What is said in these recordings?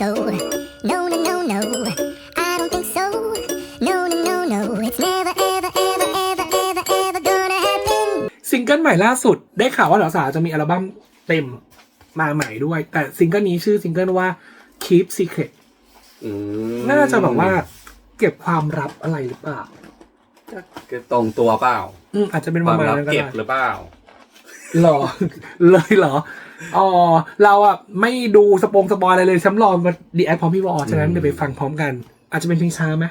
so. No, no, no, no. I don't think so. No, no, no, no. It's never, ever, ever, ever, ever, ever gonna happen. ซิงเกิลใหม่ล่าสุด ได้ข่าวว่าสาวๆจะมีอัลบั้มเต็มมาใหม่ด้วย แต่ซิงเกิลนี้ชื่อซิงเกิลว่า Keep Secret อืมน่าจะแบบว่า เก็บความลับอะไรหรือเปล่า ก็ตรงตัวเปล่า อืมอาจจะเป็นคปวาระมมาณลับนั้นก็เก็บได้หรือเปล่า หรอ เลยเหรอ อ๋อ เราอะไม่ดูสปงสปอยอะไรเลยฉันรอมาดีแอคพร้อมพี่วอฉะนั้นอืมเดี๋ยวไปฟังพร้อมกัน อาจจะเป็นเพลงช้าไหม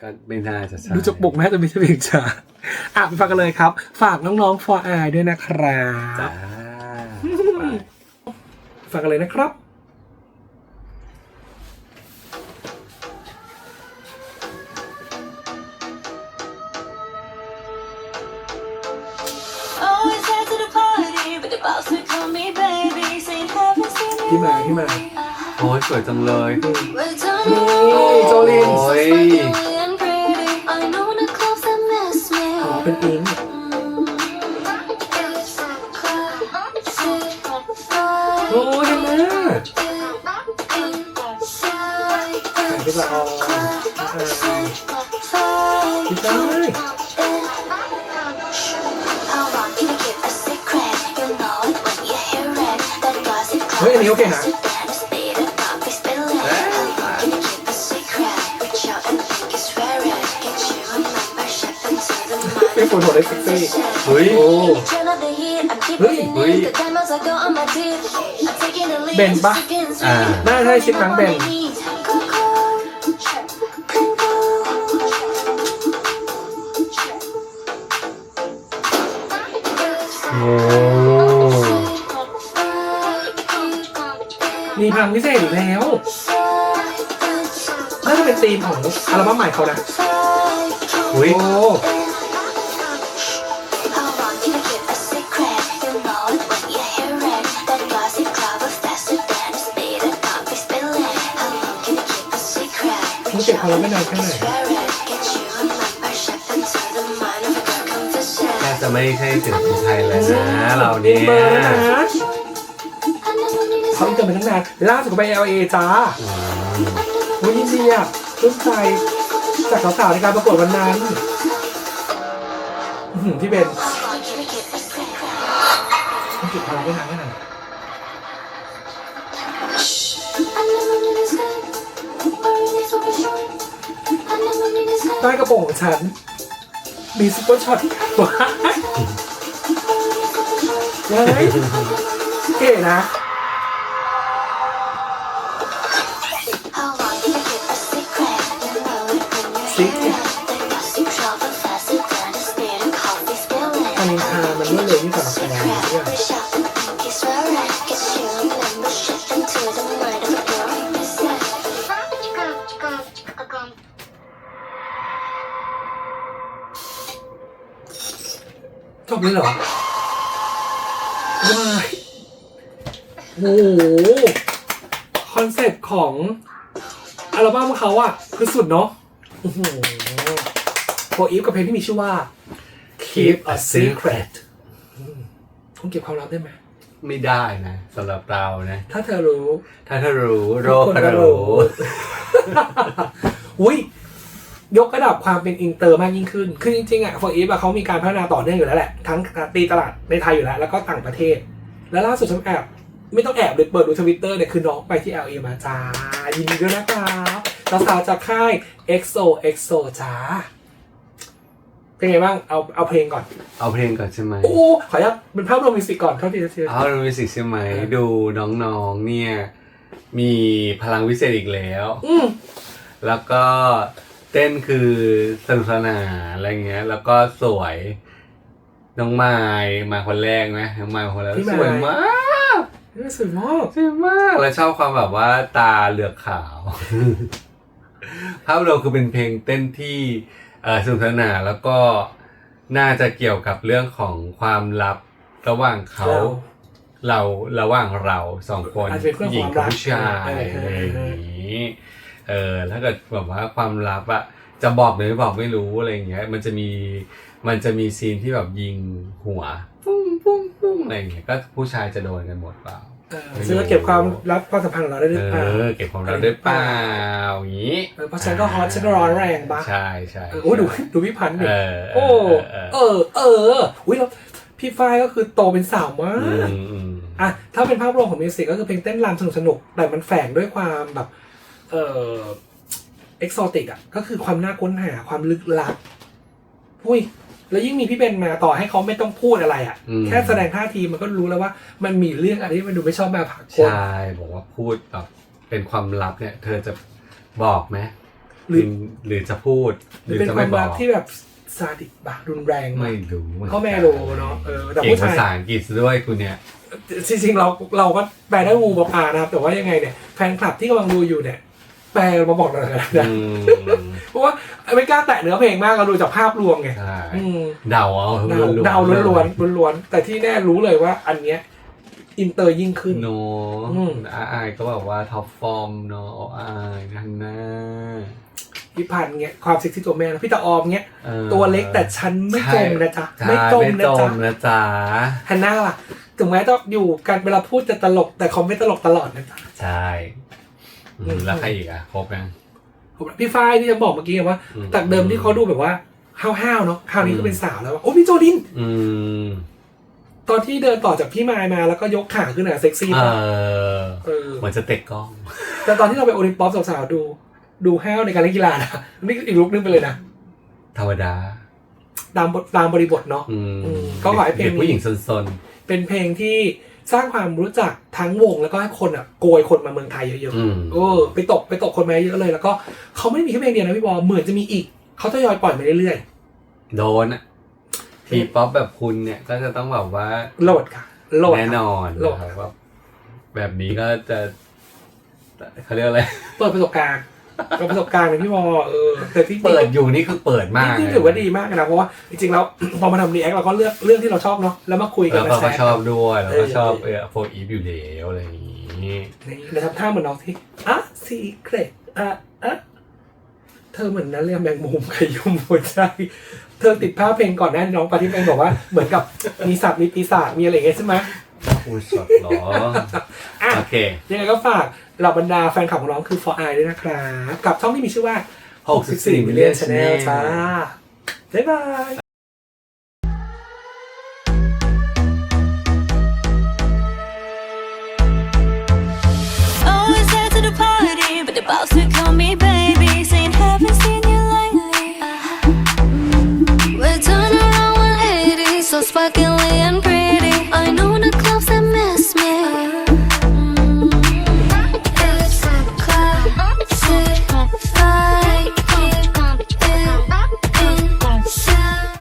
ก็ไม่น่าจะใช่ดูจากปกนะแต่ไม่ใช่เพลงช้าอะไปฟังกันเลยครับ ฝากน้องๆ for I ด้วยนะครับจ้าไปฟังกันเลยนะครับ ที่มาที่มาโอ้ยสวยจังเลย Well done. นี่โจลินโอ้ย Sparkly and pretty. I know the clothes that mess me อ๋อ up. เป็นอิงโอ้ยเห็นไหมพี่ละออพี่ได้ เฮ้ยอันนี้โอเคนะเป็นคนโหดได้เซ็กซี่เฮ้ยโอ้เฮ้เฮ้ยยเฮ้ยเบนปะอ่าน่าใช่ชิดหนังเบน มีพลังพิเศษอีกแล้วน่าจะเป็นธีมของอัลบั้มใหม่เขานะอุ้ยโอ้มึงเก็บความลับไม่นานแค่ไหนแทบจะไม่ใช่ศิลปินไทยแล้วนะเราเอ็เนี่นย เบอร์แล้วนะเขาอินเตอร์ไปตั้งนานล่าสุดก็ไป LA จ้าอืมวันนี้ดีอะรุ่นใจจากสาวๆในการประกวดวันนั้นอื้อหือพี่เบนมันจุดพลังได้นานแค่ไหนใต้กระโปรงของฉัน มีซุปเปอร์ช็อตว้ายเฮ้ยเก๋นะ อันนี้ทามันรวดเร็วยิ่งกว่านักแสดงอีกเนี่ยจบเลยเหรอว้ายโอ้โหคอนเซ็ปต์ของอัลบั้มเขาอะคือสุดเนาะ โอ้โหโฟอีฟกับเพลงที่มีชื่อว่า Keep a Secret อืมคุณเก็บความลับได้ไหม ไม่ได้นะสำหรับเรานะ ถ้าเธอรู้ ถ้าเธอรู้โรทุคกคนก็ก็รู้อุ้ยยกระดับความเป็นอินเตอร์มากยิ่งขึ้น คือจริงๆอะ for Eve อะเขามีการพัฒนาต่อเนื่องอยู่แล้วแหละ ทั้งตีตลาดในไทยอยู่แล้ว แล้วก็ต่างประเทศ แล้วล่าสุดฉันแอบ ไม่ต้องแอบเลยเปิดดูทวิตเตอร์เนี่ยคือน้องไปที่ LA มาจ้ายินดีด้วยนะครับ สาวๆจากค่าย EXO EXO จ้าเป็นไงบ้าง เอาเอาเพลงก่อน เอาเพลงก่อนใช่ไหมโอ้ขออนุญาตเป็นภาพรวมมิวสิกก่อนเท่าที่จะเชื่อเอาดูมิวสิกใช่ไหม ดูน้องๆเนี่ย มีพลังวิเศษอีกแล้ว อืมแล้วก็เต้นคือสนุกสนานอะไรเงี้ย แล้วก็สวย น้องไม้มาคนแรกนะน้องไม้มาคนแรกพี่ไมค์สวยมากนี่สวยมากสวยมาก แล้วชอบความแบบว่าตาเหลือกขาว ภาพรวมคือเป็นเพลงเต้นที่เออสนุกสนานแล้วก็น่าจะเกี่ยวกับเรื่องของความลับระหว่างเขา เราเราระหว่างเราสองคนอาจจะเป็นเรื่องหญิงความรักกับผู้ชายเอออะไรอย่างนี้เออถ้าเกิดแบบว่าความลับอะจะบอกหรือไม่บอกไม่รู้อะไรอย่างเงี้ย มันจะมีมันจะมีซีนที่แบบยิงหัว ปุ้งปุ้งปุ้งอะไรอย่างเงี้ยก็ผู้ชายจะโดนกันหมดเปล่า เออซึ่งก็เก็บความลับความสัมพันธ์ของเราได้หรือเปล่าเออเก็บความลับได้เปล่าอย่างนี้เพราะฉันก็ฮอตฉันก็ร้อนแรงปะใช่ใช่โอ้ดูดูพี่พันธ์ดิโอ้เออ เอออุ้ยแล้วพี่ฝ้ายก็คือโตเป็นสาวมากอะถ้าเป็นภาพรวมของมิวสิกก็คือเพลงเต้นรำสนุกสนุกแต่มันแฝงด้วยความแบบ เออเอกโซติกอะก็คือความน่าค้นหาความลึกลับอุ้ย แล้วยิ่งมีพี่เบนมาต่อให้เขาไม่ต้องพูดอะไรอะ อืม แค่แสดงท่าทีมันก็รู้แล้วว่า มันมีเรื่องอะไรที่มันดูไม่ชอบมาผักคนใช่บอกว่าพูดแบบเป็นความลับเนี่ย เธอจะบอกไหมหรือหรือจะพูดหหรืรืออเป็นจะคไม่วามบอรักกที่แบบซาดิสบารุนแรงมาไม่กรู้เหมือนก็นไม่รู้เนอะเออแต่เก่งผู้ชาย ภาษาอังกฤษด้วยคุณเนี่ย จริงๆเราเราก็แปลได้งูบอกอ่านะครับ แต่ว่ายังไงเนี่ยแฟนคลับที่กำลังดูอยู่เนี่ยแป ลมาบอกเราหน่อยนะอืมเพราะว่าไม่กล้าแตะเนื้อเพลงมากเราดูจากภาพรวมไงใช่อืมเดาเอาเดาเดาล้วนๆล้วนๆแต่ที่แน่รู้เลยว่าอันเนี้ยอินเตอร์ยิ่งขึ้น โนอืม อาอายก็แบบว่าท็อปฟอร์มเนาะอายนั่นนะพี่พันธ์เงี้ยความเซ็กซี่ตัวแม่นะพี่ตาออมเงี้ยออตัวเล็กแต่ฉันไม่จมนะจ๊ะใช่ไม่จมไม่นะจจ๊ะมนะจ๊ะฮันน่าล่ะถึงแม้ต้องอยู่กันเวลาพูดจะตลกแต่เขาไม่ตลกตลอดนะจ๊ะใช่อืมอืม แล้วใครอีกอะครบยังผมพี่ฝ้ายที่จะบอกเมื่อกี้ไงว่าอืมจากเดิมที่เขาดูแบบว่าห้าวๆเนาะคราวนี้ก็เป็นสาวแล้วว่าโอ้พี่โจดินอืมตอนที่เดินต่อจากพี่มายมาแล้วก็ยกขาขึ้นอะเซ็กซี่เอมากอเออเหมือนจะเตะกล้อง แต่ตอนที่เราไปโอลิมปิกสาวๆดู ดูห้าวในการเล่นกีฬานะนี่อีกลุกนึงไปเลยนะธรรมดาตามบทตามบริบทเนาะอืมอืมก็ขอให้เพลงนี้ด็กผู้หญิงซนเป็นเพลงที่ สร้างความรู้จักทั้งวงแล้วก็ให้คนอะโกยคนมาเมืองไทยเยอะๆอืมๆเออไปตกไปตกคนมาเยอะเลย แล้วก็เขาไม่ได้มีแค่เพลงเดียวนะพี่บอลเหมือนจะมีอีกเขาทยอยปล่อยมาเรื่อยโดนอะทีป๊อปแบบคุณเนี่ยก็จะต้องแบบว่าๆโหลดค่ะโหลดแน่นค่ะอนโหลดนะครับว่าแบบนี้ก็จะเขาเรียกอะไรเปิดประสบการณ์ เปิดประสบการณ์เลยพี่บอลเออแต่ที่เปิดอยู่นี่คือเปิดมากที่ถือว่าดีมากนะเพราะว่าจริงๆแล้วพอมาทำรีแอคเราก็เลือกเรื่องที่เราชอบเนาะแล้วมาคุยกันแล้วมาก็แชร์ชอบด้วยแล้วก็เออชอบเออโฟอีฟอยู่แล้วอะไรอย่างนี้นี่เดี๋ยวทำท่าเหมือนน้องที่อะซีเครตอะอะเธอเหมือนนั้นเรียกแมงมุมขยุมหัวใจเธอติดภาพเพลงก่อนหน้านี้น้องปาที่เพลงบอกว่าเหมือนกับมีสัตว์มีปีศาจมีอะไรอย่างเงี้ยใช่ไหมพูดสดเหรออะโอเคยังไงก็ฝาก เหล่าบรรดาแฟนคลับของน้องคือ for I ด้วยนะครับ กับช่องที่มีชื่อว่า 64 Million Channel จ้า บ๊ายบาย Sparkling and pretty